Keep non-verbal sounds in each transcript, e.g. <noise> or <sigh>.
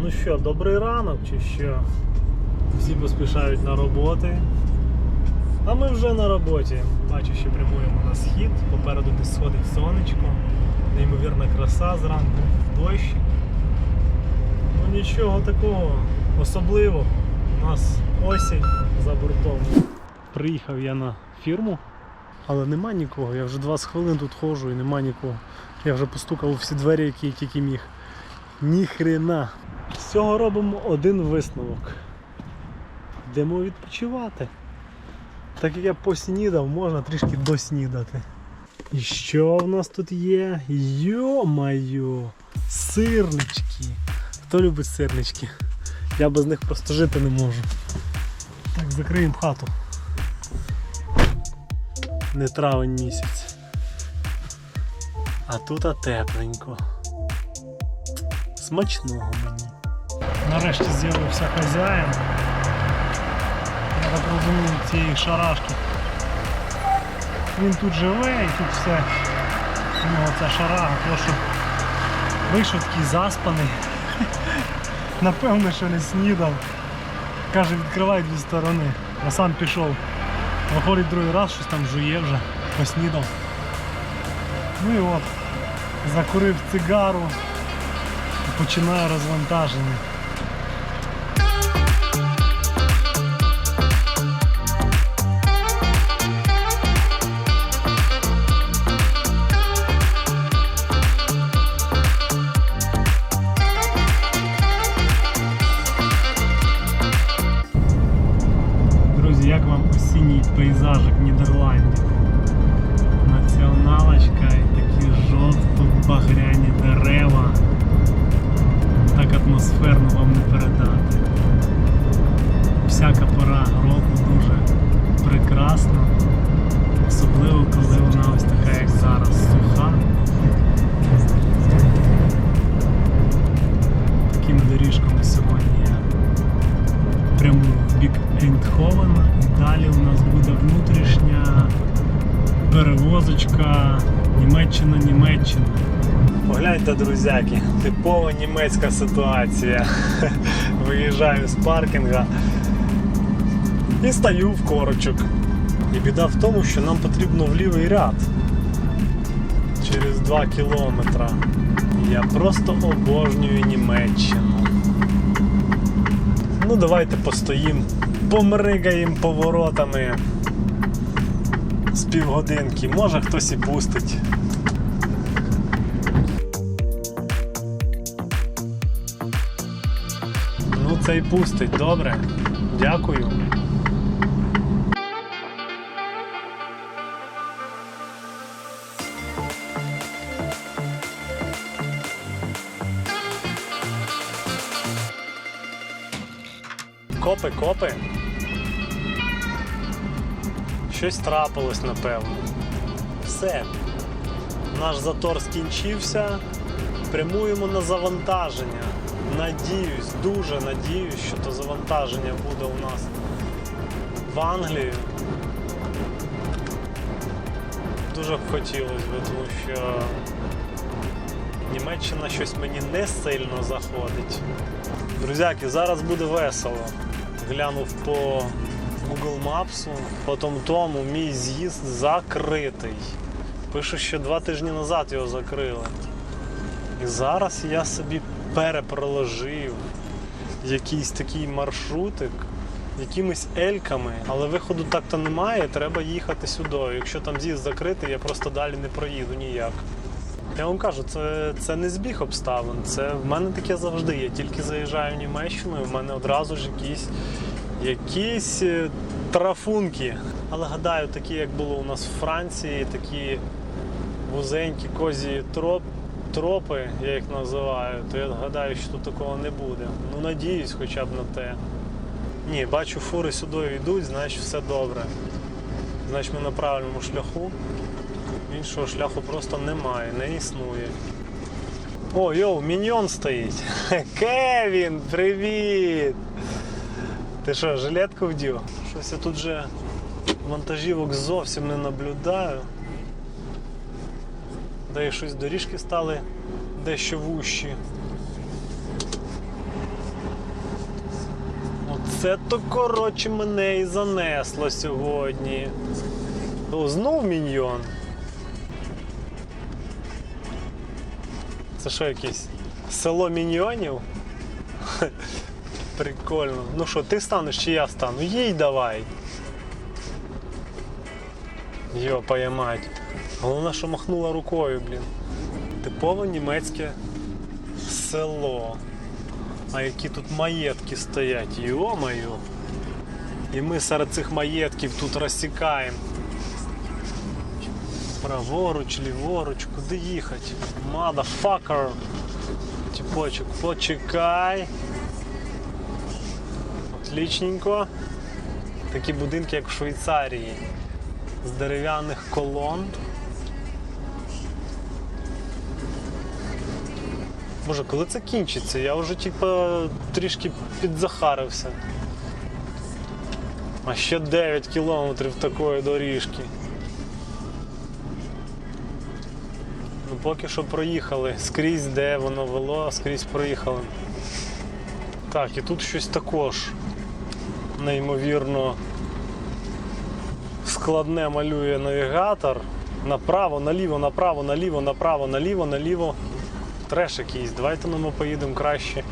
Ну що, добрий ранок чи що? Всі поспішають на роботи. А ми вже на роботі. Бачу, що прямуємо на схід. Попереду десь сходить сонечко. Неймовірна краса зранку, дощ. Ну нічого такого особливого. У нас осінь за бортом. Приїхав я на фірму, але нема нікого. Я вже 20 хвилин тут ходжу і нема нікого. Я вже постукав у всі двері, які я тільки міг. Ніхрена. З цього робимо один висновок. Йдемо відпочивати. Так як я поснідав, можна трішки доснідати. І що в нас тут є? Йо-майо! Сирнички. Хто любить сирнички? Я без них просто жити не можу. Так, закриємо хату. Не травень місяць. А тут тепленько. Смачного мені. Нарешті з'явився хазяїн. Я так розумію, цієї шарашки. Він тут живе і тут все. У нього ця шарага, тому що вийшов такий заспаний. <laughs> Напевно, що не снідав. Каже, відкривай дві сторони. Я сам пішов. Виходить другий раз, щось там жує вже, поснідав. Ну і от, закурив цигару і починаю розвантаження. Атмосферно вам не передати. Всяка пора року дуже прекрасна. Особливо коли вона ось така, як зараз, суха. Такими доріжками сьогодні я прямую в бік Ейндховена і далі у нас буде внутрішня перевозочка Німеччина-Німеччина. Погляньте, друзяки, типова німецька ситуація. <laughs> Виїжджаю з паркінга і стаю в корочок. І біда в тому, що нам потрібно в лівий ряд через 2 кілометра. Я просто обожнюю Німеччину. Ну давайте постоїм, помригаємо поворотами з півгодинки. Може хтось і пустить. Це і пустить, добре. Дякую. Копи, копи. Щось трапилось, напевно. Все. Наш затор скінчився. Прямуємо на завантаження. Надіюсь, дуже надіюсь, що то завантаження буде у нас в Англію. Дуже б хотілося б, тому що Німеччина щось мені не сильно заходить. Друзяки, зараз буде весело. Глянув по Google Maps, по тому тому мій з'їзд закритий. Пишу, що два тижні назад його закрили. І зараз я собі перепроложив якийсь такий маршрутик якимись ельками, але виходу так-то немає, треба їхати сюди. Якщо там з'їзд закритий, я просто далі не проїду ніяк. Я вам кажу, це, це не збіг обставин. Це в мене таке завжди. Я тільки заїжджаю в Німеччину, і в мене одразу ж якісь, якісь е, трафунки. Але гадаю, такі, як було у нас в Франції, такі вузенькі козі троп, тропи, я їх називаю, то я гадаю, що тут такого не буде. Ну надіюсь хоча б на те. Ні, бачу, фури сюди йдуть, значить все добре. Значить ми на правильному шляху. Іншого шляху просто немає, не існує. О, йоу, міньйон стоїть. <laughs> Кевін, привіт! Ти що, жилетку вдів? Щось я тут же вантажівок зовсім не наблюдаю. Де щось доріжки стали дещо вущі. Оце то коротше мене і занесло сьогодні. О, знов міньйон. Це що якесь село міньйонів? <laughs> Прикольно. Ну що, ти станеш чи я стану? Їй давай. Йопає мать. Головне, що махнула рукою, блін. Типове німецьке село. А які тут маєтки стоять, йо-моє. І ми серед цих маєтків тут розсікаємо. Праворуч, ліворуч, куди їхати? Motherfucker. Тіпочок, почекай. Отлічненько. Такі будинки, як в Швейцарії. З дерев'яних колон. Боже, коли це кінчиться? Я вже типа трішки підзахарився. А ще 9 кілометрів такої доріжки. Ну поки що проїхали. Скрізь де воно вело, скрізь проїхали. Так, і тут щось також неймовірно складне малює навігатор. Направо, наліво, направо, наліво, направо, наліво, наліво. Треш якийсь. Давайте ну, ми поїдемо краще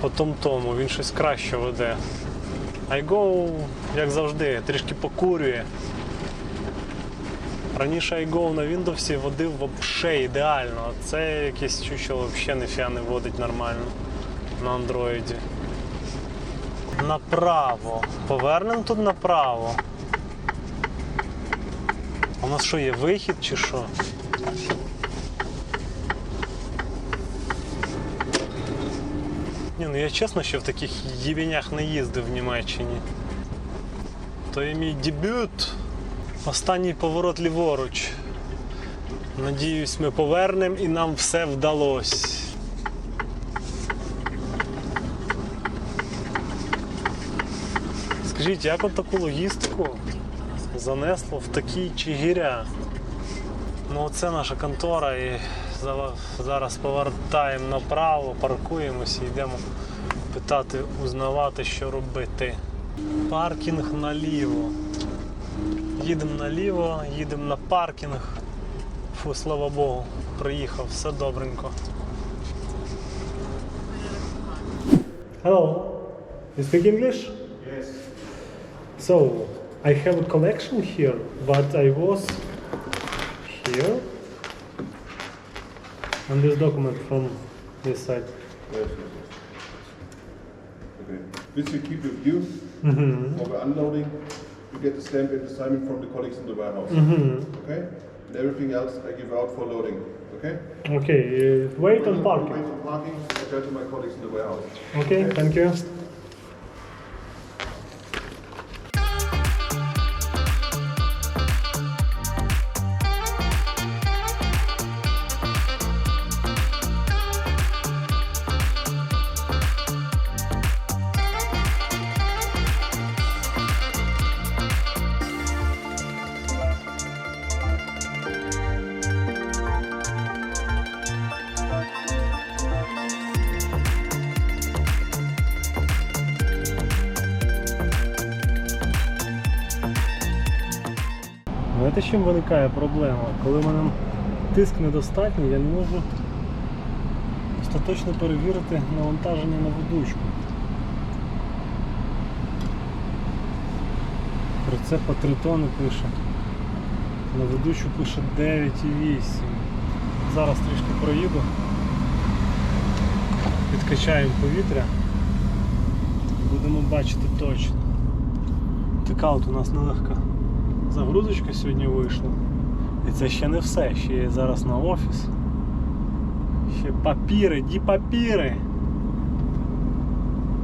по тому. Він щось краще веде. iGo, як завжди, трішки покурює. Раніше iGo на Windows водив взагалі ідеально, а це якесь чучело взагалі ніфіга не водить нормально на андроїді. Направо. Повернемо тут направо. У нас що є вихід чи що? Ні, ну я чесно ще в таких євенях не їздив в Німеччині. То є мій дебют. Останній поворот ліворуч. Надіюсь, ми повернемо і нам все вдалося. Скажіть, як от таку логістику занесло в такі чигиря? Ну оце наша контора і зараз повертаємо направо, паркуємося і йдемо питати, узнавати, що робити. Паркінг наліво. Їдемо наліво, їдемо на паркінг. Фу, слава Богу, приїхав, все добренько. Hello, you speak English? Yes. So, I have a collection here, but I was here. on this document from this side. Yes, yes, yes. Okay. This you keep with you Mm-hmm. for the unloading. You get the stamp and the assignment from the colleagues in the warehouse. Mm-hmm. Okay? And everything else I give out for loading. Okay? Okay, uh, wait on Wait parking. on parking. I tell to my colleagues in the warehouse. Okay, thank you. Знаєте, з чим виникає проблема? Коли в мене тиск недостатній, я не можу остаточно перевірити навантаження на ведучку. Прицепа 3 тони пише. На ведучу пише 9,8. Зараз трішки проїду. Підкачаємо повітря. Будемо бачити точно. Така от у нас нелегка загрузочка сьогодні вийшла. І це ще не все, ще є зараз на офіс. Ще папіри, ді папіри.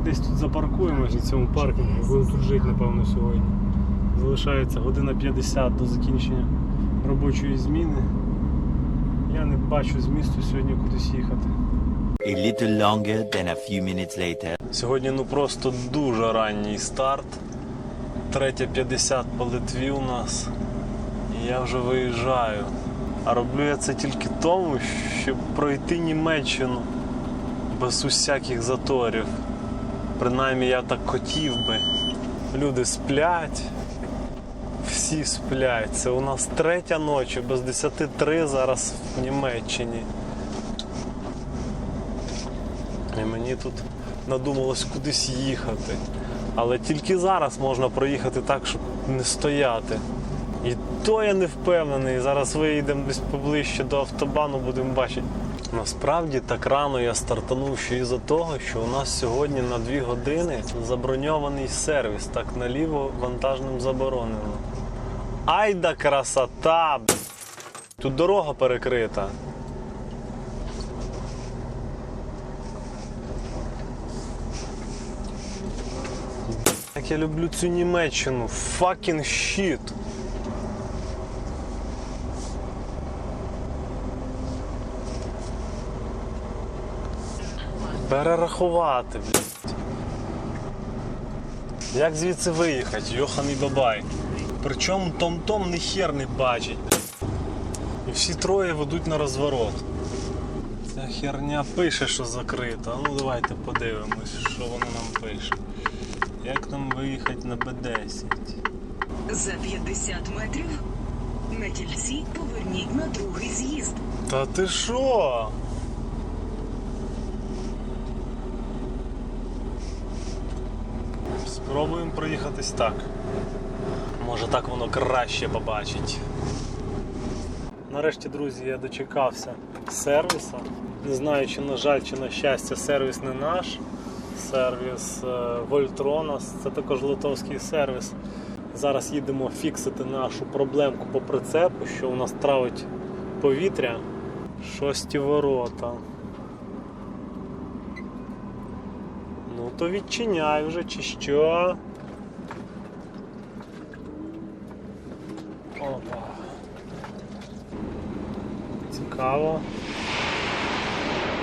Десь тут запаркуємось на цьому паркінгу, будемо тут жити, напевно, сьогодні. Залишається година 50 до закінчення робочої зміни. Я не бачу змісту сьогодні кудись їхати. A little longer than a few minutes later. Сьогодні ну просто дуже ранній старт. 3.50 по Литві у нас. І я вже виїжджаю. А роблю я це тільки тому, щоб пройти Німеччину без усяких заторів. Принаймні я так хотів би. Люди сплять, всі сплять. Це у нас третя ночі, без 10 зараз в Німеччині. І мені тут надумалось кудись їхати. Але тільки зараз можна проїхати так, щоб не стояти. І то я не впевнений. Зараз виїдемо десь поближче до автобану, будемо бачити. Насправді так рано я стартанув ще із-за того, що у нас сьогодні на 2 години заброньований сервіс. Так наліво вантажним заборонено. Ай да красота! Тут дорога перекрита. Як я люблю цю Німеччину. Fucking shit. Перерахувати, блядь. Як звідси виїхати? Йоханий бабай. Причому Том-Том ні хер не бачить. І всі троє ведуть на розворот. Ця херня пише, що закрита. Ну давайте подивимось, що воно нам пише. Як нам виїхати на Б10? За 50 метрів на кільці поверніть на другий з'їзд. Та ти що? Спробуємо проїхатись так. Може так воно краще побачить. Нарешті, друзі, я дочекався сервіса. Не знаю, чи на жаль, чи на щастя, сервіс не наш. Сервіс е, Вольтронас, це також литовський сервіс. Зараз їдемо фіксити нашу проблемку по прицепу, що у нас травить повітря. Шості ворота. Ну то відчиняй вже чи що. Опа. Цікаво.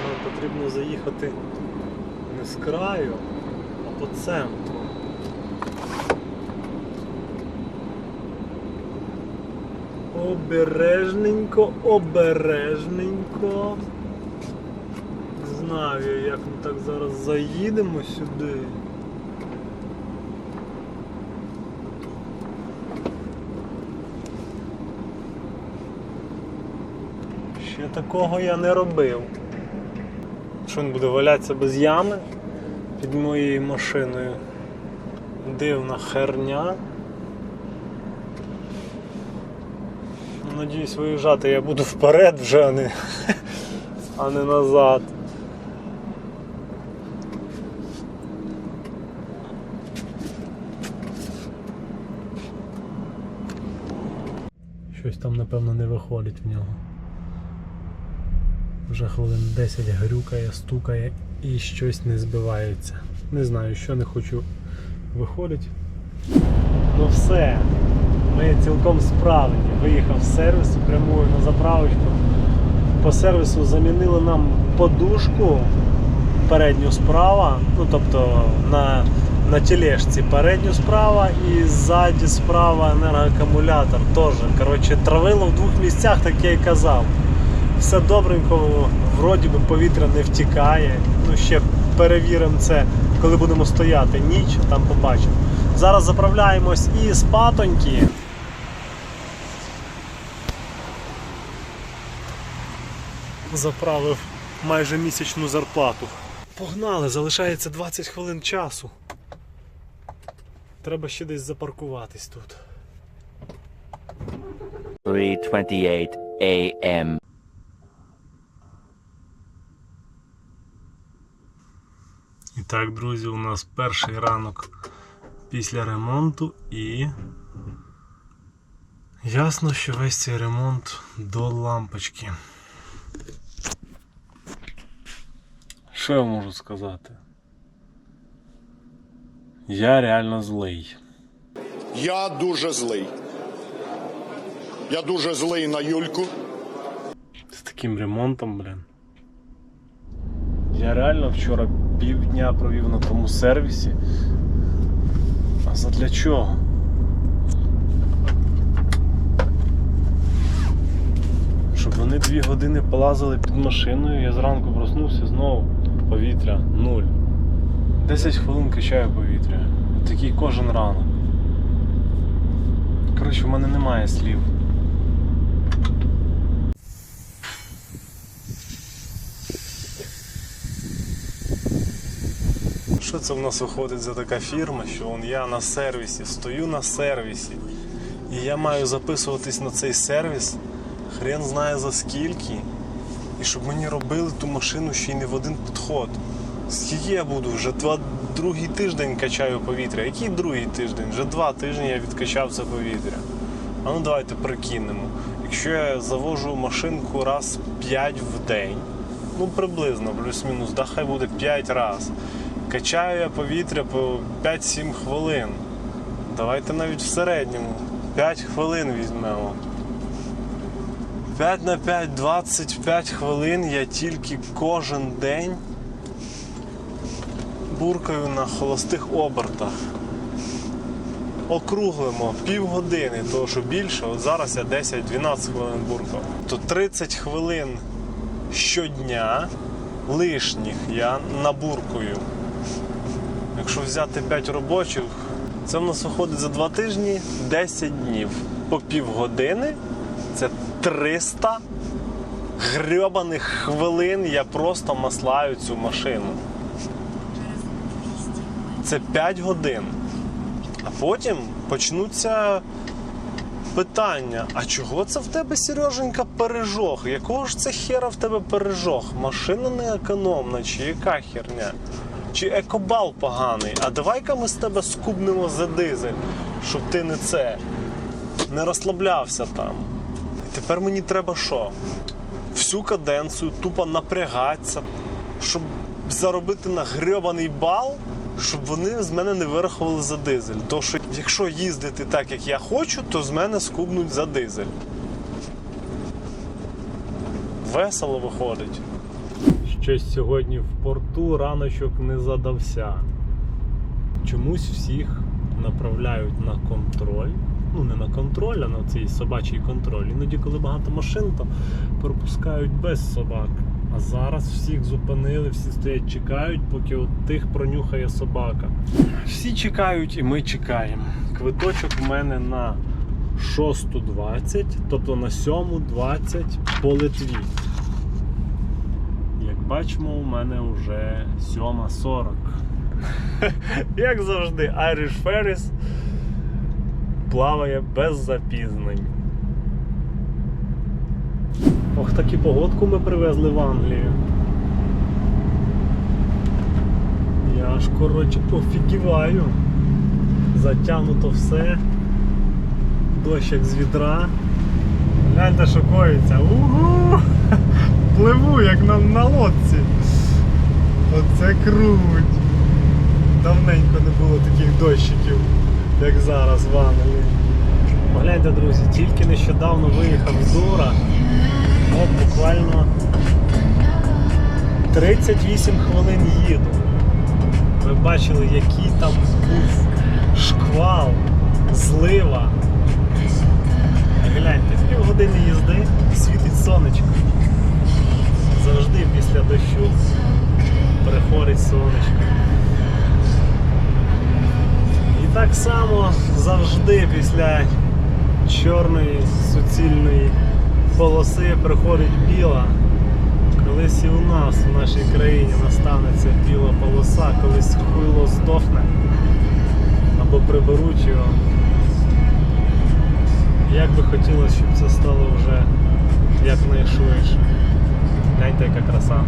Нам потрібно заїхати не з краю, а по центру. Обережненько, обережненько. Не знаю, як ми так зараз заїдемо сюди. Ще такого я не робив. Що він буде валятися без ями під моєю машиною? Дивна херня. Надіюсь, виїжджати я буду вперед вже, а не, а не назад. Щось там, напевно, не виходить в нього. Вже хвилин 10 грюкає, стукає і щось не збивається. Не знаю, що не хочу виходить. Ну все, ми цілком справні. Виїхав з сервісу, прямую на заправочку. По сервісу замінили нам подушку передню справа, ну тобто на, на тележці передню справа і ззаді справа енергоакумулятор теж. Коротше, травило в двох місцях, так я і казав. Все добренько, вроді би повітря не втікає. Ну ще перевіримо це, коли будемо стояти. Ніч, там побачимо. Зараз заправляємось і з патоньки. Заправив майже місячну зарплату. Погнали, залишається 20 хвилин часу. Треба ще десь запаркуватись тут. 3:28 a.m. так, друзі, у нас перший ранок після ремонту і ясно, що весь цей ремонт до лампочки. Що я можу сказати? Я реально злий. Я дуже злий. Я дуже злий на Юльку. З таким ремонтом, блін. Я реально вчора півдня провів на тому сервісі. А задля чого? Щоб вони дві години полазили під машиною, я зранку проснувся знову повітря нуль. 10 хвилин качаю повітря. Такий кожен ранок. Коротше, в мене немає слів. Що це в нас виходить за така фірма, що он я на сервісі, стою на сервісі, і я маю записуватись на цей сервіс, хрен знає за скільки, і щоб мені робили ту машину ще й не в один підход. Скільки я буду? Вже два, другий тиждень качаю повітря. Який другий тиждень? Вже два тижні я відкачав це повітря. А ну давайте прикинемо. Якщо я завожу машинку раз 5 в день, ну приблизно, плюс-мінус, да хай буде 5 раз. Качаю я повітря по 5-7 хвилин. Давайте навіть в середньому. 5 хвилин візьмемо. 5 на 5, 25 хвилин я тільки кожен день буркаю на холостих обертах. Округлимо півгодини, того що більше, от зараз я 10-12 хвилин буркав. То 30 хвилин щодня лишніх я набуркую. Якщо взяти 5 робочих, це в нас виходить за 2 тижні 10 днів. По півгодини це 300 грьобаних хвилин я просто маслаю цю машину. Це 5 годин. А потім почнуться питання: а чого це в тебе, Сереженька, пережог? Якого ж це хера в тебе пережог? Машина не економна, чи яка херня? Чи екобал поганий? А давай-ка ми з тебе скубнемо за дизель, щоб ти не це не розслаблявся там. І тепер мені треба що? Всю каденцію тупо напрягатися, щоб заробити на грьобаний бал, щоб вони з мене не вирахували за дизель. То що якщо їздити так, як я хочу, то з мене скубнуть за дизель. Весело виходить. Щось сьогодні в порту раночок не задався. Чомусь всіх направляють на контроль. Ну, не на контроль, а на цей собачий контроль. Іноді, коли багато машин, то пропускають без собак. А зараз всіх зупинили, всі стоять, чекають, поки от тих пронюхає собака. Всі чекають і ми чекаємо. Квиточок в мене на 6.20, тобто на 7.20 по Литві. Бачимо, у мене вже 7.40. <laughs> Як завжди, Irish Ferris плаває без запізнень. Ох, таку погодку ми привезли в Англію. Я аж коротше офігіваю. Затягнуто все. Дощ як з відра. Гляньте, що коїться. Угу! Пливу, як на, на лодці. Оце круть. Давненько не було таких дощиків, як зараз в Англії. Погляньте, друзі, тільки нещодавно виїхав з Дура. От буквально 38 хвилин їду. Ви бачили, який там був шквал, злива. Гляньте, півгодини їзди світить сонечко. Завжди після дощу приходить сонечко. І так само завжди після чорної суцільної полоси приходить біла. Колись і у нас в нашій країні настане ця біла полоса, колись хуйло здохне або приберуть його. Як би хотілося, щоб це стало вже якнайшвидше. Гляньте, яка краса.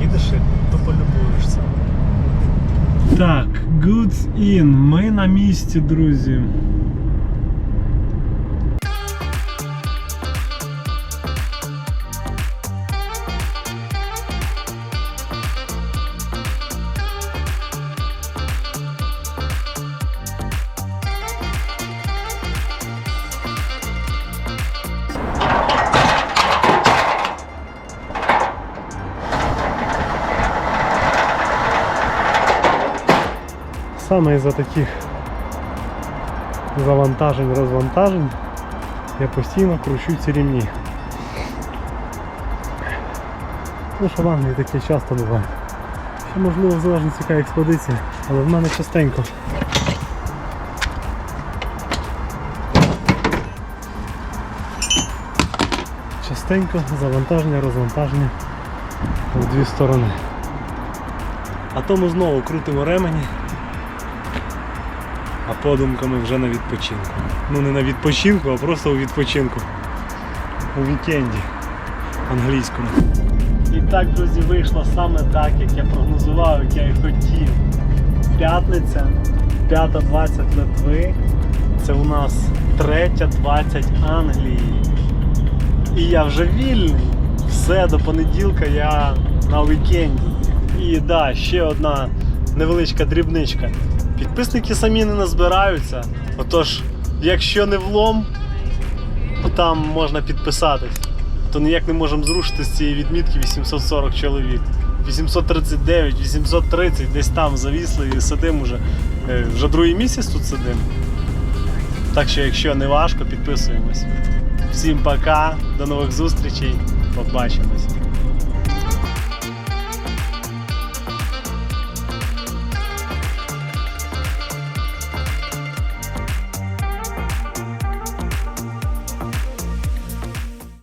Їдеш і то полюбуєшся. Так, Goods In. Ми на місці, друзі. Саме із-за таких завантажень, розвантажень я постійно кручу ці рівні. Ну що в Англії таке часто буває. Ще Можливо, в залежності експедиція, але в мене частенько. Частенько завантаження, розвантаження в дві сторони. А тому знову крутимо ремені, а подумками вже на відпочинку. Ну не на відпочинку, а просто у відпочинку. У вікенді англійському. І так, друзі, вийшло саме так, як я прогнозував, як я і хотів. П'ятниця, 5.20 Литви. Це у нас 3.20 Англії. І я вже вільний. Все, до понеділка я на вікенді. І да, ще одна невеличка дрібничка. Підписники самі не назбираються. Отож, якщо не влом, то там можна підписатись. То ніяк не можемо зрушити з цієї відмітки 840 чоловік. 839, 830, десь там завісли і сидимо вже. Е, Вже другий місяць тут сидимо. Так що, якщо не важко, підписуємось. Всім пока, до нових зустрічей, побачимось.